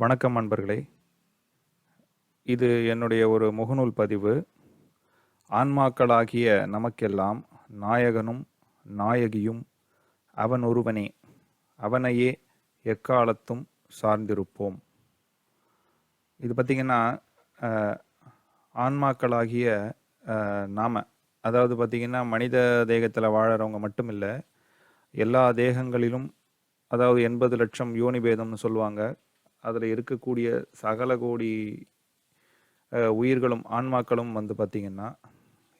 வணக்கம் அன்பர்களே. இது என்னுடைய ஒரு முகநூல் பதிவு. ஆன்மாக்களாகிய நமக்கெல்லாம் நாயகனும் நாயகியும் அவன் ஒருவனே. அவனையே எக்காலத்தும் சார்ந்திருப்போம். இது பார்த்திங்கன்னா ஆன்மாக்களாகிய நாம. அதாவது பார்த்திங்கன்னா மனித தேகத்தில் வாழறவங்க மட்டும் இல்லை எல்லா தேகங்களிலும் அதாவது எண்பது லட்சம் யோனி பேதம்னு சொல்லுவாங்க. அதில் இருக்கக்கூடிய சகல கோடி உயிர்களும் ஆன்மாக்களும் வந்து பார்த்திங்கன்னா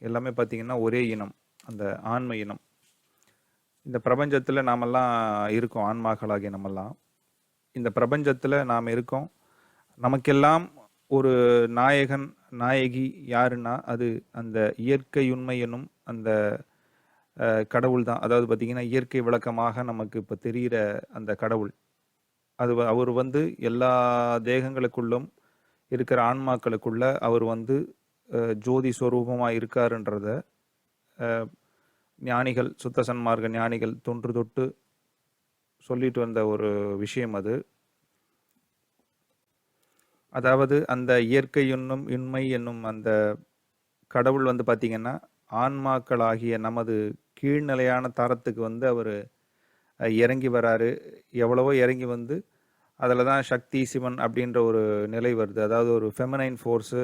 எல்லாமே பார்த்திங்கன்னா ஒரே இனம் அந்த ஆன்ம இனம். இந்த பிரபஞ்சத்தில் நாமெல்லாம் இருக்கோம் ஆன்மாக்களாகிய நம்மெல்லாம். இந்த பிரபஞ்சத்தில் நாம் இருக்கோம். நமக்கெல்லாம் ஒரு நாயகன் நாயகி யாருன்னா அது அந்த இயற்கையுண்மை எனும் அந்த கடவுள் தான் அதாவது பார்த்திங்கன்னா இயற்கை விளக்கமாக நமக்கு இப்போ தெரிகிற அந்த கடவுள். அது அவர் வந்து எல்லா தேகங்களுக்குள்ளும் இருக்கிற ஆன்மாக்களுக்குள்ள அவர் வந்து ஜோதி ஸ்வரூபமாக இருக்காருன்றத ஞானிகள் சுத்த சன்மார்க்க ஞானிகள் தொன்று தொட்டு சொல்லிட்டு வந்த ஒரு விஷயம் அது. அதாவது அந்த இயற்கை என்னும் இன்மை என்னும் அந்த கடவுள் வந்து பார்த்திங்கன்னா ஆன்மாக்களாகிய நமது கீழ்நிலையான தரத்துக்கு வந்து அவர் இறங்கி வராரு. எவ்வளவோ இறங்கி வந்து அதில் தான் சக்தி சிவன் அப்படின்ற ஒரு நிலை வருது. அதாவது ஒரு ஃபெமனைன் ஃபோர்ஸு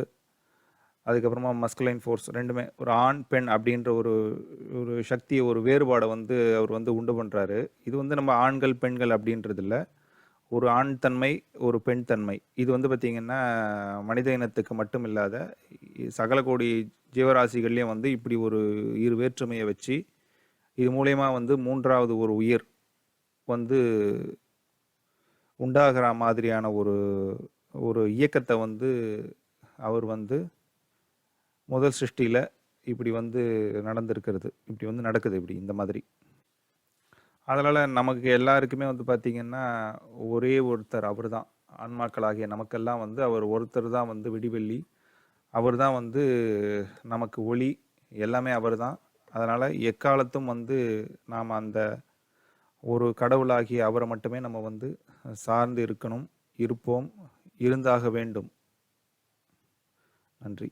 அதுக்கப்புறமா மஸ்குலைன் ஃபோர்ஸ் ரெண்டுமே ஒரு ஆண் பெண் அப்படின்ற ஒரு ஒரு சக்தியை ஒரு வேறுபாடை வந்து அவர் வந்து உண்டு பண்ணுறாரு இது வந்து நம்ம ஆண்கள் பெண்கள் அப்படின்றது இல்லை. ஒரு ஆண் தன்மை ஒரு பெண் தன்மை. இது வந்து பார்த்திங்கன்னா மனித இனத்துக்கு மட்டும் இல்லாத சகல கோடி ஜீவராசிகள்லேயும் வந்து இப்படி ஒரு இரு வேற்றுமையை வச்சு இது மூலயமா வந்து மூன்றாவது ஒரு உயிர் வந்து உண்டாகிற மாதிரியான ஒரு ஒரு இயக்கத்தை வந்து அவர் வந்து முதல் சிருஷ்டியில் இப்படி வந்து நடந்திருக்கிறது. இப்படி வந்து நடக்குது இப்படி இந்த மாதிரி. அதனால் நமக்கு எல்லாருக்குமே வந்து பார்த்திங்கன்னா ஒரே ஒருத்தர் அவர் தான் ஆன்மாக்களாகிய நமக்கெல்லாம் வந்து அவர் ஒருத்தர் தான் வந்து விடிவெள்ளி. அவர் தான் வந்து நமக்கு ஒளி. எல்லாமே அவர் தான் அதனால் எக்காலத்தும் வந்து நாம் அந்த ஒரு கடவுளாகிய அவரை மட்டுமே நம்ம வந்து சார்ந்து இருக்கணும் இருப்போம் இருந்தாக வேண்டும். நன்றி.